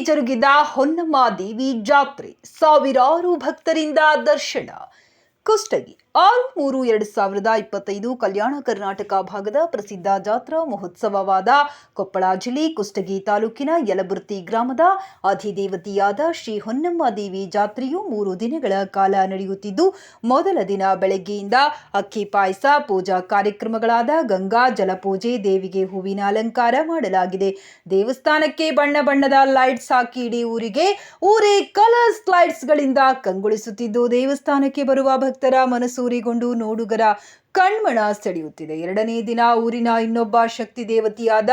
ಜರುಗಿದ ಹೊನ್ನಮ್ಮ ದೇವಿ ಜಾತ್ರೆ ಸಾವಿರಾರು ಭಕ್ತರಿಂದ ದರ್ಶನ. ಕುಷ್ಟಗಿ ಆರು ಮೂರು ಎರಡು ಸಾವಿರದ ಇಪ್ಪತ್ತೈದು ಕಲ್ಯಾಣ ಕರ್ನಾಟಕ ಭಾಗದ ಪ್ರಸಿದ್ಧ ಜಾತ್ರಾ ಮಹೋತ್ಸವವಾದ ಕೊಪ್ಪಳ ಜಿಲ್ಲೆ ಕುಷ್ಟಗಿ ತಾಲೂಕಿನ ಯಲಬುರ್ತಿ ಗ್ರಾಮದ ಅಧಿದೇವತೆಯಾದ ಶ್ರೀ ಹೊನ್ನಮ್ಮ ದೇವಿ ಜಾತ್ರೆಯು ಮೂರು ದಿನಗಳ ಕಾಲ ನಡೆಯುತ್ತಿದ್ದು, ಮೊದಲ ದಿನ ಬೆಳಗ್ಗೆಯಿಂದ ಅಕ್ಕಿ ಪಾಯಸ, ಪೂಜಾ ಕಾರ್ಯಕ್ರಮಗಳಾದ ಗಂಗಾ ಜಲಪೂಜೆ, ದೇವಿಗೆ ಹೂವಿನ ಅಲಂಕಾರ ಮಾಡಲಾಗಿದೆ. ದೇವಸ್ಥಾನಕ್ಕೆ ಬಣ್ಣ ಬಣ್ಣದ ಲೈಟ್ಸ್ ಹಾಕಿ ಇಡೀ ಊರಿಗೆ ಊರೇ ಕಲರ್ಸ್ ಲೈಟ್ಸ್ಗಳಿಂದ ಕಂಗೊಳಿಸುತ್ತಿದ್ದು, ದೇವಸ್ಥಾನಕ್ಕೆ ಬರುವ ಭಕ್ತರ ಮನಸೂರಿಗೊಂಡು ನೋಡುಗರ ಕಣ್ಮಣ ಸೆಳೆಯುತ್ತಿದೆ. ಎರಡನೇ ದಿನ ಊರಿನ ಇನ್ನೊಬ್ಬ ಶಕ್ತಿ ದೇವತಿಯಾದ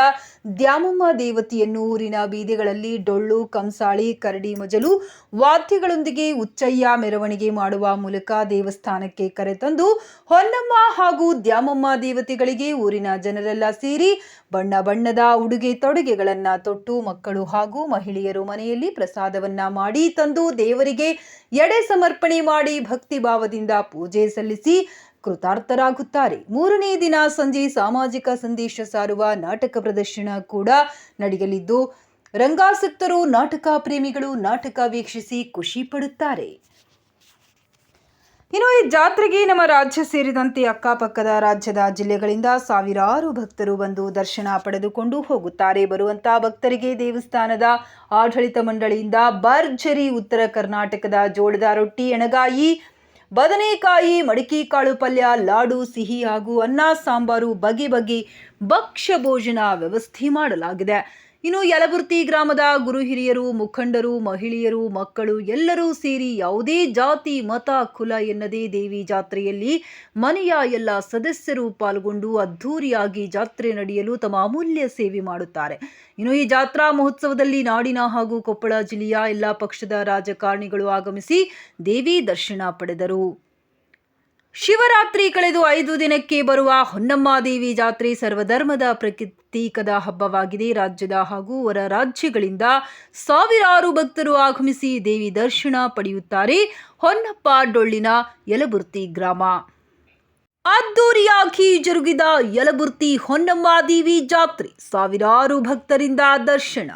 ದ್ಯಾಮಮ್ಮ ದೇವತಿಯನ್ನು ಊರಿನ ಬೀದಿಗಳಲ್ಲಿ ಡೊಳ್ಳು, ಕಂಸಾಳಿ, ಕರಡಿ ಮಜಲು, ವಾದ್ಯಗಳೊಂದಿಗೆ ಉಚ್ಚಯ್ಯ ಮೆರವಣಿಗೆ ಮಾಡುವ ಮೂಲಕ ದೇವಸ್ಥಾನಕ್ಕೆ ಕರೆತಂದು ಹೊನ್ನಮ್ಮ ಹಾಗೂ ದ್ಯಾಮಮ್ಮ ದೇವತೆಗಳಿಗೆ ಊರಿನ ಜನರೆಲ್ಲ ಸೇರಿ ಬಣ್ಣ ಬಣ್ಣದ ಉಡುಗೆ ತೊಡುಗೆಗಳನ್ನ ತೊಟ್ಟು ಮಕ್ಕಳು ಹಾಗೂ ಮಹಿಳೆಯರು ಮನೆಯಲ್ಲಿ ಪ್ರಸಾದವನ್ನ ಮಾಡಿ ತಂದು ದೇವರಿಗೆ ಎಡೆ ಸಮರ್ಪಣೆ ಮಾಡಿ ಭಕ್ತಿ ಭಾವದಿಂದ ಪೂಜೆ ಸಲ್ಲಿಸಿ ಕೃತಾರ್ಥರಾಗುತ್ತಾರೆ. ಮೂರನೇ ದಿನ ಸಂಜೆ ಸಾಮಾಜಿಕ ಸಂದೇಶ ಸಾರುವ ನಾಟಕ ಪ್ರದರ್ಶನ ಕೂಡ ನಡೆಯಲಿದ್ದು, ರಂಗಾಸಕ್ತರು ನಾಟಕ ಪ್ರೇಮಿಗಳು ನಾಟಕ ವೀಕ್ಷಿಸಿ ಖುಷಿ ಪಡುತ್ತಾರೆ. ಇನ್ನು ಈ ಜಾತ್ರೆಗೆ ನಮ್ಮ ರಾಜ್ಯ ಸೇರಿದಂತೆ ಅಕ್ಕಪಕ್ಕದ ರಾಜ್ಯದ ಜಿಲ್ಲೆಗಳಿಂದ ಸಾವಿರಾರು ಭಕ್ತರು ಬಂದು ದರ್ಶನ ಪಡೆದುಕೊಂಡು ಹೋಗುತ್ತಾರೆ. ಬರುವಂತಹ ಭಕ್ತರಿಗೆ ದೇವಸ್ಥಾನದ ಆಡಳಿತ ಮಂಡಳಿಯಿಂದ ಭರ್ಜರಿ ಉತ್ತರ ಕರ್ನಾಟಕದ ಜೋಳದ ರೊಟ್ಟಿ, ಎಣಗಾಯಿ ಬದನೆಕಾಯಿ, ಮಡಿಕೆ ಕಾಳು ಪಲ್ಯ, ಲಾಡು, ಸಿಹಿ ಹಾಗೂ ಅನ್ನ, ಸಾಂಬಾರು ಬಗೆ ಬಗೆ ಭಕ್ಷ್ಯ ಭೋಜನ ವ್ಯವಸ್ಥೆ ಮಾಡಲಾಗಿದೆ. ಇನ್ನು ಯಲಬುರ್ತಿ ಗ್ರಾಮದ ಗುರು ಹಿರಿಯರು, ಮುಖಂಡರು, ಮಹಿಳೆಯರು, ಮಕ್ಕಳು ಎಲ್ಲರೂ ಸೇರಿ ಯಾವುದೇ ಜಾತಿ, ಮತ, ಕುಲ ಎನ್ನದೇ ದೇವಿ ಜಾತ್ರೆಯಲ್ಲಿ ಮನೆಯ ಎಲ್ಲ ಸದಸ್ಯರು ಪಾಲ್ಗೊಂಡು ಅದ್ಧೂರಿಯಾಗಿ ಜಾತ್ರೆ ನಡೆಯಲು ತಮ್ಮ ಅಮೂಲ್ಯ ಸೇವೆ ಮಾಡುತ್ತಾರೆ. ಇನ್ನು ಈ ಜಾತ್ರಾ ಮಹೋತ್ಸವದಲ್ಲಿ ನಾಡಿನ ಹಾಗೂ ಕೊಪ್ಪಳ ಜಿಲ್ಲೆಯ ಎಲ್ಲ ಪಕ್ಷದ ರಾಜಕಾರಣಿಗಳು ಆಗಮಿಸಿ ದೇವಿ ದರ್ಶನ ಪಡೆದರು. ಶಿವರಾತ್ರಿ ಕಳೆದು ಐದು ದಿನಕ್ಕೆ ಬರುವ ಹೊನ್ನಮ್ಮ ದೇವಿ ಜಾತ್ರೆ ಸರ್ವಧರ್ಮದ ಪ್ರತೀಕದ ಹಬ್ಬವಾಗಿದೆ. ರಾಜ್ಯದ ಹಾಗೂ ಹೊರ ರಾಜ್ಯಗಳಿಂದ ಸಾವಿರಾರು ಭಕ್ತರು ಆಗಮಿಸಿ ದೇವಿ ದರ್ಶನ ಪಡೆಯುತ್ತಾರೆ. ಹೊನ್ನಪ್ಪ ಡೊಳ್ಳಿನ ಯಲಬುರ್ತಿ ಗ್ರಾಮ. ಅದ್ದೂರಿಯಾಗಿ ಜರುಗಿದ ಯಲಬುರ್ತಿ ಹೊನ್ನಮ್ಮ ದೇವಿ ಜಾತ್ರೆ ಸಾವಿರಾರು ಭಕ್ತರಿಂದ ದರ್ಶನ.